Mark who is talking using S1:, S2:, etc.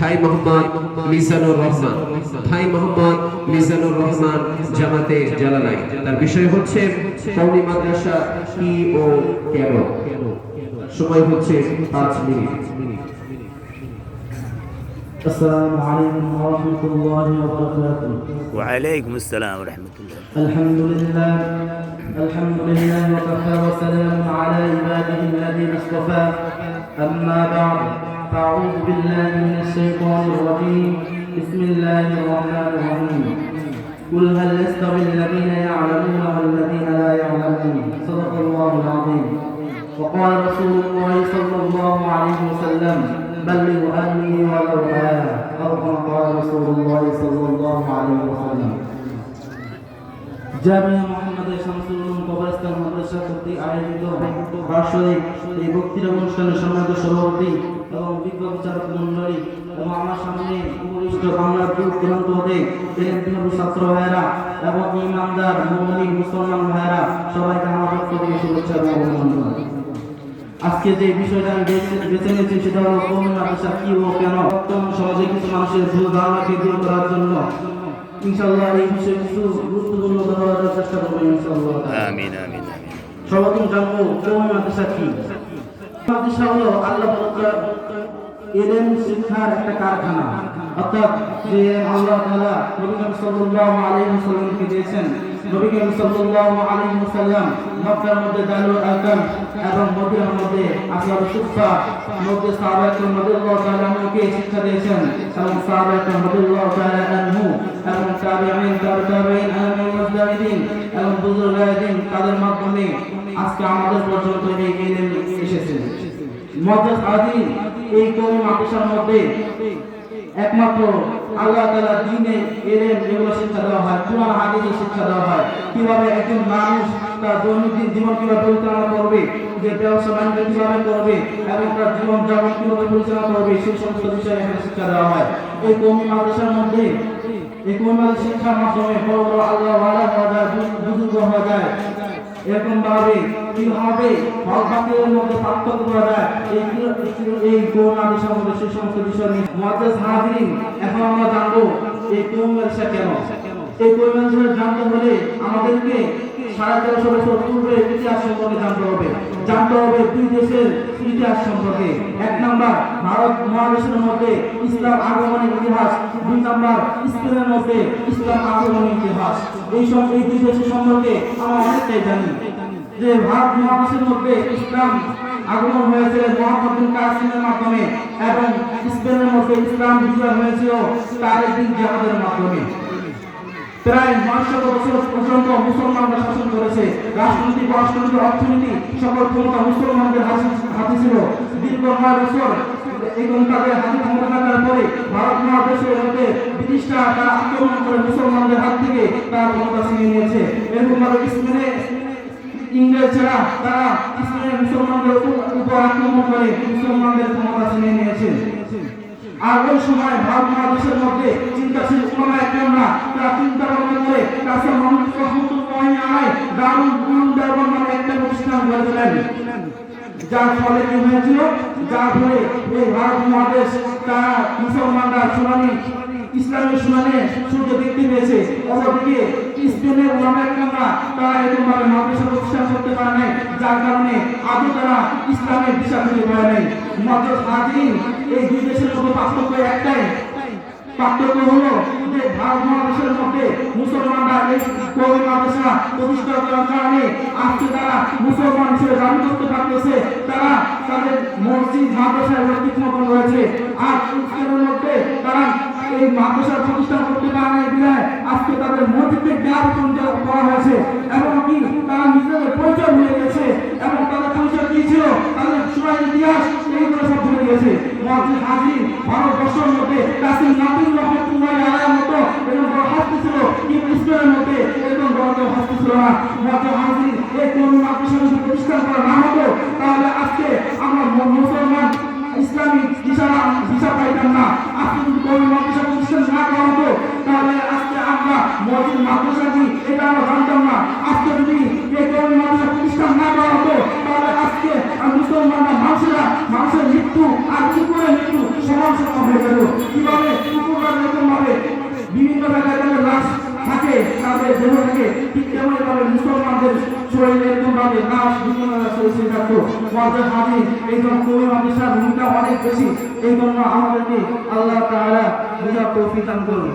S1: ভাই মোহাম্মদ মিজানুর রহমান ভাই মোহাম্মদ মিজানুর রহমান জামাতে জালালাই তার বিষয় হচ্ছে কওমি মাদ্রাসা কি ও কেন সময় হচ্ছে পাঁচ মিনিট
S2: السلام عليكم ورحمة الله وبركاته
S3: وعليكم السلام ورحمة الله
S2: الحمد لله الحمد لله وكفى وسلام على عباده الذين اصطفى أما بعد فأعوذ بالله من الشيطان الرجيم. بسم الله الرحمن الرحيم. قل هل يستوي الذين يعلمون والذين لا يعلمون؟ صدق الله العظيم. وقال رسول الله صلى الله عليه وسلم بلغ أني ولو آية أو كما قال رسول الله صلى الله عليه وسلم. جميع কবরস্থান মাদ্রাসা কর্তৃক আয়োজিত বার্ষিক এই বক্তৃতা অনুষ্ঠানের সম্মানিত সভাপতি এবং বিজ্ঞ বিচারক মন্ডলী এবং আমার সামনে উপবিষ্ট বাংলার দূর দূরান্ত হতে ছাত্র ভাইয়েরা এবং ইমানদার মৌলিক মুসলমান ভাইয়েরা সবাইকে আমার পক্ষ থেকে শুভেচ্ছা এবং অভিনন্দন। আজকে যে বিষয়টা আমি বেছে- নিয়েছি সেটা হলো কৌমি মাদ্রাসা কি ও কেন? বর্তমান সমাজে কিছু মানুষের ভুল ধারণাকে দূর করার জন্য ইনশাআল্লাহ এই বিষয়ে কিছু গুরুত্বপূর্ণ কথা বলার চেষ্টা করব ইনশাআল্লাহ।
S3: আমিন আমিন আমিন।
S2: সর্বপ্রথম জানব কৌমি মাদ্রাসা কি? মাদ্রাসা হলো আল্লাহ এলেম শিক্ষার একটা কারখানা। অর্থাৎ নবী করিম সাল্লাল্লাহু আলাইহি ওয়াসাল্লাম মক্কার মধ্যে দারুল আরকাম এবং মদিনার মধ্যে আসলাম সুফা মধ্যে সাহাবা একরাম রাদিয়াল্লাহু তাআলা আনহুকে শিক্ষা দিয়েছেন এবং সাহাবা একরাম রাদিয়াল্লাহু তাআলা আনহু এবং তাবিঈন, তাবে তাবিঈন এবং মুজতাহিদিন এবং বুজুর্গায়দিন তাদের মাধ্যমে আজকে আমাদের পর্যন্ত এই ইলম এসেছে। মজাজ আদিন এই কৌমি মাদ্রাসার মধ্যে একমাত্র আল্লাহ তাআলা দ্বীনে এলেম এগুলো শিক্ষা দেওয়া হয়, কোরআন হাদিসের শিক্ষা দেওয়া হয়। কীভাবে একজন মানুষ তার দৈনন্দিন জীবন কীভাবে পরিচালনা করবে, যে ব্যবসা বাণিজ্য কীভাবে করবে, এবং তার জীবন যাপন কীভাবে পরিচালনা করবে, সেই সমস্ত বিষয়ে এখানে শিক্ষা দেওয়া হয়। এই কৌমি মাদ্রাসার মধ্যে, এই কৌমি মাদ্রাসা শিক্ষার মাধ্যমে বড় বড় আল্লাহ হওয়া যায়, বুজুর্গ হওয়া যায় এরকম ভাবে কীভাবে বাতিলের মধ্যে পার্থক্য করা যায়, এই এই করোনা বিষয়ের মধ্যে সেই সমস্ত বিষয় নিয়ে মুআজ্জাজ হাজিরিন এখন আমরা জানব এই কৌমেরসা কেন? এই কৌমেরসা জানতে হলে আমাদেরকে সাড়ে তেরোশো বছর পূর্বে ইতিহাস সম্পর্কে জানতে হবে। জানতে হবে দুই দেশের ইতিহাস সম্পর্কে। এক নাম্বার, ভারত মহাদেশের মধ্যে ইসলাম আগমনের ইতিহাস। দুই নাম্বার, স্পেনের মধ্যে ইসলাম আগমনের ইতিহাস। এই সব এই দেশের সম্পর্কে আমরা অনেকটাই জানি। যে ভারত মহাদেশের মধ্যে ইসলাম আগমন হয়েছে মোহাম্মদ বিন কাসিমের মাধ্যমে এবং স্পেনের মধ্যে ইসলাম বিজয় হয়েছিল তার একদিন জাহাদের মাধ্যমে। প্রায় নয়শো বছর পর্যন্ত মুসলমানরা শাসন করেছে। রাজনৈতিক অর্থনৈতিক অর্থনীতি সকল ক্ষমতা মুসলমানদের হাতে- ছিল। দীর্ঘ নয় বছর এবং তাদের হাতে ক্ষমতা থাকার পরে ভারত মহাদেশের মধ্যে ব্রিটিশরা তারা আক্রমণ করে মুসলমানদের হাত থেকে তারা ক্ষমতা ছিনিয়ে নিয়েছে। এরকম ভাবে স্পেনে ইংরেজরা তারা ইসলামের মুসলমানদের উপর আক্রমণ করে মুসলমানদের ক্ষমতা ছিনিয়ে নিয়েছে। ওই সময় ভারত মহাদেশের মধ্যে চিন্তাশীল উলামা একরামরা তারা চিন্তা ভাবনা করে কাসম মোহাম্মদ রহমতুল্লাহি আলাইহি দারুল উলুম নামে একটা প্রতিষ্ঠান তোলেন। যার ফলে কি হয়েছিল? যার ফলে এই ভারত মহাদেশ তারা মুসলমানরা শুনানি, ইসলামের শুনানি সূর্য দেখতে পেয়েছে। অপরদিকে স্পেনের একরামরা তারা এরকম ভাবে মাদ্রাসা প্রতিষ্ঠান করতে পারে নাই। যার কারণে আজও তারা ইসলামের দিশা খুঁজে পায় নাই। মধ্যে হাজির এই দুই দেশের পার্থক্য একটাই। পার্থক্য হলো যে ভারত মহাদেশের মধ্যে মুসলমানরা এই কবি মাদ্রাসা প্রতিষ্ঠা করার কারণে আজকে তারা মুসলমান হিসেবে দাবি করতে পারতেছে। তারা তাদের মসজিদ, মাদ্রাসায় মতন রয়েছে আর ইসলামের মধ্যে তারা এই মাদ্রাসার প্রতিষ্ঠান করতে পারে না বিধায় আজকে তাদের মসজিদে গ্রাম করা হয়েছে। এবং কি তারা নিজেদের পরিচয় ভুলে গেছে। এবং তাদের পরিচয় কি ছিল? তাদের সুরাই ইতিহাস এইগুলো সব ভুলে গেছে। মসজিদ হাজির ভারতবর্ষের মধ্যে কাসিম নাবিল রহমতুল্লাহ আলাইহির মতো এরকম বড় হাস্তি ছিল, কিন্তু ইসলামের মধ্যে এরকম বড় কেউ হাস্তি ছিল না। মসজিদ হাজির এই কোন মাদ্রাসা প্রতিষ্ঠান করা না হতো, তাহলে আজকে আমরা মুসলমান ইসলামিক দিশা দিশা পাইতাম না। আজকে যদি কোন মাদ্রাসা প্রতিষ্ঠান না করা হতো, তাহলে আজকে আমরা মসজিদ, মাদ্রাসা কি, এটা আমরা জানতাম না। আজকে যদি এই কোন মাদ্রাসা প্রতিষ্ঠান না করা হতো তাহলে আজকে মুসলমানরা মানুষেরা মানুষের মৃত্যু আর কি করে মৃত্যু সমান সমান হয়ে গেল কীভাবে কুকুররা এরকম ভাবে বিভিন্ন জায়গায় তাদের লাশ থাকে তাদের দেহ থাকে ঠিক তেমন ভাবে মুসলমানদের শরীরে এরকম ভাবে লাশ বিভিন্ন শরীরে থাকতো মর্যাদা হাজি এই জন্য কবি মাদ্রাসার ভূমিকা অনেক বেশি এই জন্য আমাদেরকে আল্লাহ তাআলা বুঝার তৌফিক দান করুন